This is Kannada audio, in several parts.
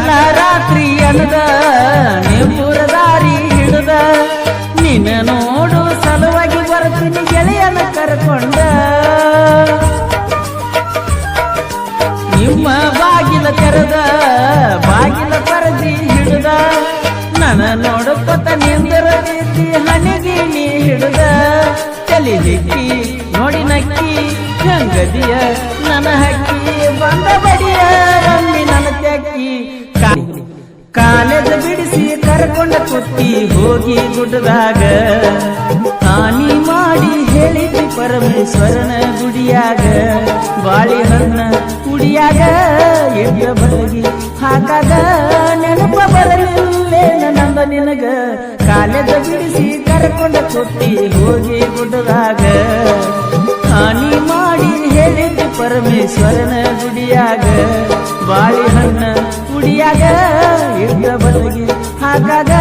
ಹಗಲ ರಾತ್ರಿ ಅನದ ನಿಮ್ಮೂರ ದಾರಿ ಹಿಡಿದ. ನಿನ್ನ ನೋಡು ಸಲುವಾಗಿ ಬರ್ತೀನಿ ಗೆಳೆಯನ ಕರ್ಕೊಂಡ. ನಿಮ್ಮ ಬಾಗಿಲ ತೆರೆದ, ಬಾಗಿಲ ಪರದಿ ಹಿಡಿದ. ನನ್ನ ನೋಡುಕೊತ ನಿಂದರ ರೀತಿ ಹಣಿಗೆ ನೀ ಹಿಡಿದ. ತಲೆ ಹಿಕ್ಕಿ, ನೋಡಿ ನಕ್ಕಿ ಗಂಗದಿಯ ನನ್ನ ಹಕ್ಕಿ. ಕರ್ಕೊಂಡ ಕುಟ್ಟಿ ಹೋಗಿ ಗುಡ್ಡದಾಗ. ಹಾನಿ ಮಾಡಿ ಹೇಳಿದ್ವಿ ಪರಮೇಶ್ವರನ ಗುಡಿಯಾಗ. ಬಾಳೆಹಣ್ಣ ಕುಡಿಯಾಗ ಎಡ್ಡ ಬಲಗಿ ಹಾಕಾಗ. ನೆನಪ ಬರಲಿಲ್ಲೇನ ನಂದ ನಿನಗ. ಕಾಲದ ಬಿಡಿಸಿ ಕರ್ಕೊಂಡ ಕುಟ್ಟಿ ಹೋಗಿ ಗುಡ್ಡದಾಗ. ಹಾಗಾಗ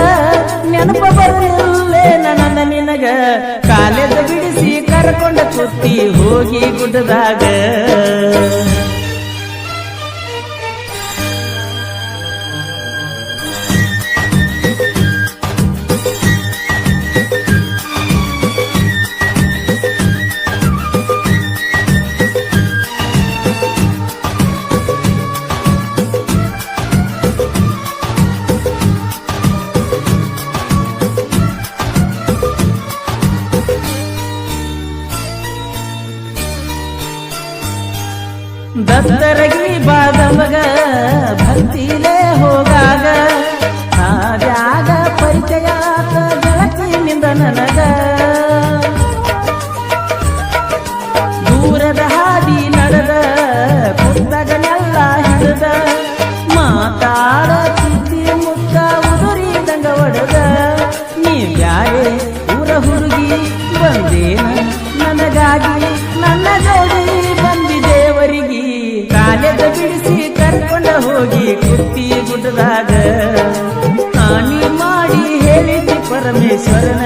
ನೆನಪ ಬರಲಿಲ್ಲೇ ನನ್ನ ನಿನಗ. ಕಾಲೇಜ ಬಿಡಿಸಿ ಕರ್ಕೊಂಡ ಕುತ್ತಿ ಹೋಗಿ ಗುಡ್ಡದಾಗ. ದತ್ತರಗಿ ಬಾದಮಗ ಭಕ್ತಿಲೇ ಹೋಗಾಗ ಆಗಾಗ ಪರಿಚಯ ಆತ ಗೆಳತಿನಿಂದ ನನಗ. ದೂರದ ಹಾದಿ ನಡೆದ, ಪುಸ್ತಕನೆಲ್ಲ ಹಿಡಿದ ಮಾತಾಡ ಕಾಲೇಜ ಬಿಡಿಸಿ ಕರ್ಕೊಂಡ ಹೋಗಿ ಕುತ್ತಿ ಗುಡ್ಡದಾಗ ಹಾನಿ ಮಾಡಿ ಹೇಳಿದ್ದು ಪರಮೇಶ್ವರನ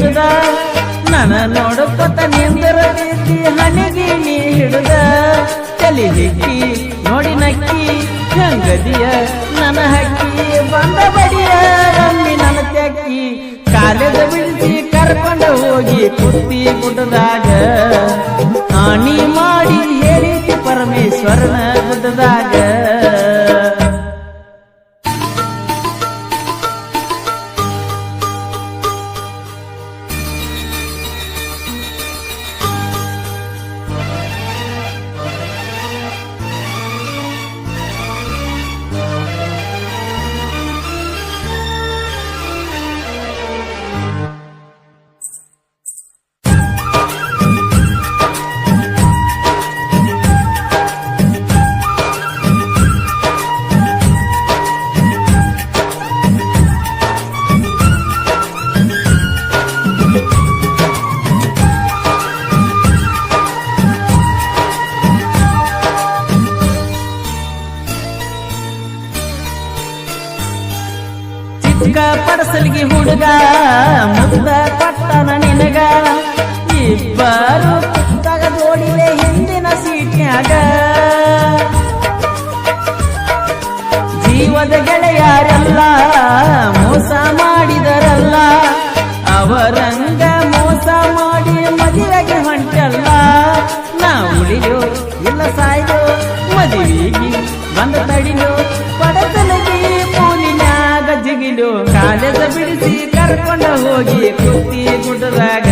ಹಿಡಿದ ನನ ನೋಡಕೊತ ನಿಂದರ ರೀತಿ ಹಣಿಗೆ ನೀ ಹಿಡಿದ? ತಲೆ ಹಿಕ್ಕಿ ನೋಡಿ ನಕ್ಕಿ ಗಂಗದಿಯ ನನ ಹಕ್ಕಿ? ಬಂದ ಬಡಿಯ ರಮ್ಮಿ ನನ್ನ ತೆಕ್ಕಿ ಕಾಲೇಜ ಬಿಡಿಸಿ ಕರ್ಕೊಂಡ ಹೋಗಿ ಕುತ್ತಿ ಗುಡ್ಡದಾಗ ಪಡಸಲಿಗೆ ಹುಡುಗ, ಮುದ್ದ ಪಟ್ಟನ ನಿನಗ. ಇಬ್ಬರು ಜೋಡಿಲೆ ಹಿಂದಿನ ಸೀಟ್ನ್ಯಾಗ. ಜೀವದ ಗೆಳೆಯರೆಲ್ಲ, ಮೋಸ ಮಾಡಿದರಲ್ಲ. ಅವರಂಗ ಮೋಸ ಮಾಡಿ ಮದುವೆಗೆ ಹೊಂಟಲ್ಲ. ಸಾಯ್ದು ಮದುವೆಗೆ ಬಂದ ತಡಿಯೋ ಪಡತಲಗಿ ಬಿಡಿಸಿ ಕರ್ಕೊಂಡ ಹೋಗಿ ಕುತ್ತಿ ಗುಡ್ಡದಾಗ.